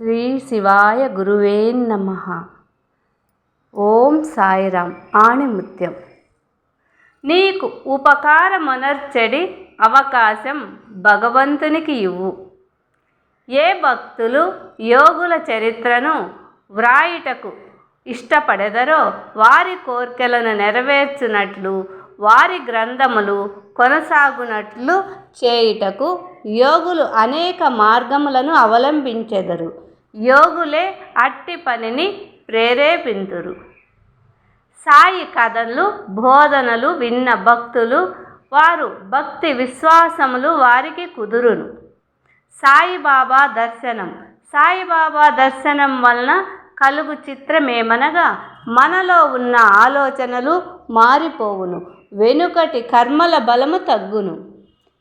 శ్రీ శివాయ గురువే నమ. ఓం సాయిరాం ఆణిముత్యం. నీకు ఉపకారమనర్చడి అవకాశం భగవంతునికి ఇవ్వు. ఏ భక్తులు యోగుల చరిత్రను వ్రాయుటకు ఇష్టపడెదరో వారి కోర్కెలను నెరవేర్చునట్లు వారి గ్రంథములు కొనసాగునట్లు చేయుటకు యోగులు అనేక మార్గములను అవలంబించెదరు. యోగులే అట్టి పనిని ప్రేరేపింతురు. సాయి కథలు బోధనలు విన్న భక్తులు వారు భక్తి విశ్వాసములు వారికి కుదురును. సాయిబాబా దర్శనం. సాయిబాబా దర్శనం వలన కలుగు చిత్రమేమనగా మనలో ఉన్న ఆలోచనలు మారిపోవును. వెనుకటి కర్మల బలము తగ్గును.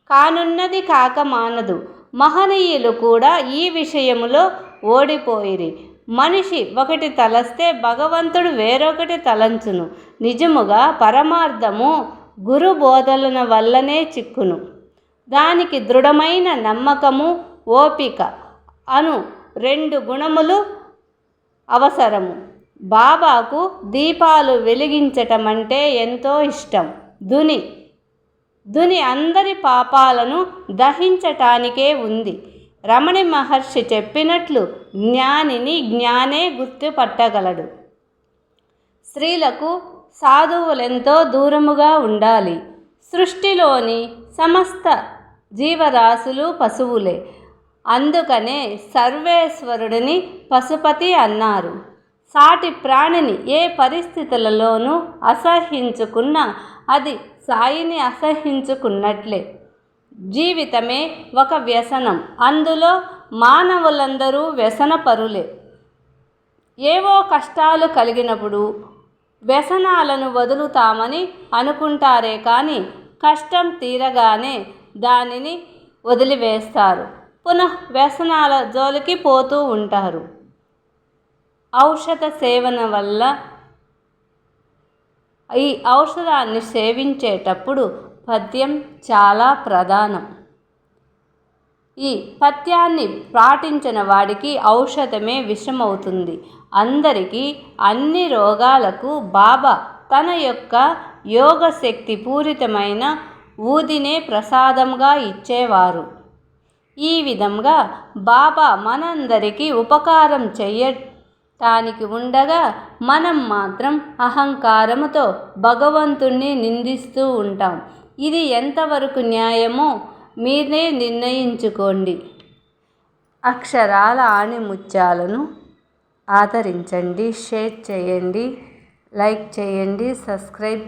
కానున్నది కాక మానదు. మహనీయులు కూడా ఈ విషయములో ఓడిపోయిరి. మనిషి ఒకటి తలస్తే భగవంతుడు వేరొకటి తలంచును. నిజముగా పరమార్థము గురు బోధలన వల్లనే చిక్కును. దానికి దృఢమైన నమ్మకము ఓపిక అను రెండు గుణములు అవసరము. బాబాకు దీపాలు వెలిగించటం అంటే ఎంతో ఇష్టం. దుని దుని అందరి పాపాలను దహించటానికే ఉంది. రమణి మహర్షి చెప్పినట్లు జ్ఞానిని జ్ఞానే గుర్తుపట్టగలడు. స్త్రీలకు సాధువులెంతో దూరముగా ఉండాలి. సృష్టిలోని సమస్త జీవరాశులు పశువులే. అందుకనే సర్వేశ్వరుడిని పశుపతి అన్నారు. సాటి ప్రాణిని ఏ పరిస్థితులలోనూ అసహించుకున్న అది సాయిని అసహించుకున్నట్లే. జీవితమే ఒక వ్యసనం. అందులో మానవులందరూ వ్యసనపరులే. ఏవో కష్టాలు కలిగినప్పుడు వ్యసనాలను వదులుతామని అనుకుంటారే కానీ కష్టం తీరగానే దానిని వదిలివేస్తారు. పునః వ్యసనాల జోలికి పోతూ ఉంటారు. ఔషధ సేవన వల్ల ఈ ఔషధాన్ని సేవించేటప్పుడు పద్యం చాలా ప్రధానం. ఈ పథ్యాన్ని పాటించిన వాడికి ఔషధమే విషమవుతుంది. అందరికీ అన్ని రోగాలకు బాబా తన యొక్క యోగశక్తి పూరితమైన ఊదినే ప్రసాదంగా ఇచ్చేవారు. ఈ విధంగా బాబా మనందరికీ ఉపకారం చెయ్య తానికి ఉండగా మనం మాత్రం అహంకారముతో భగవంతుణ్ణి నిందిస్తూ ఉంటాం. ఇది ఎంతవరకు న్యాయమో మీరే నిర్ణయించుకోండి. అక్షరాల ఆణిముత్యాలను ఆదరించండి షేర్ చేయండి లైక్ చేయండి సబ్స్క్రైబ్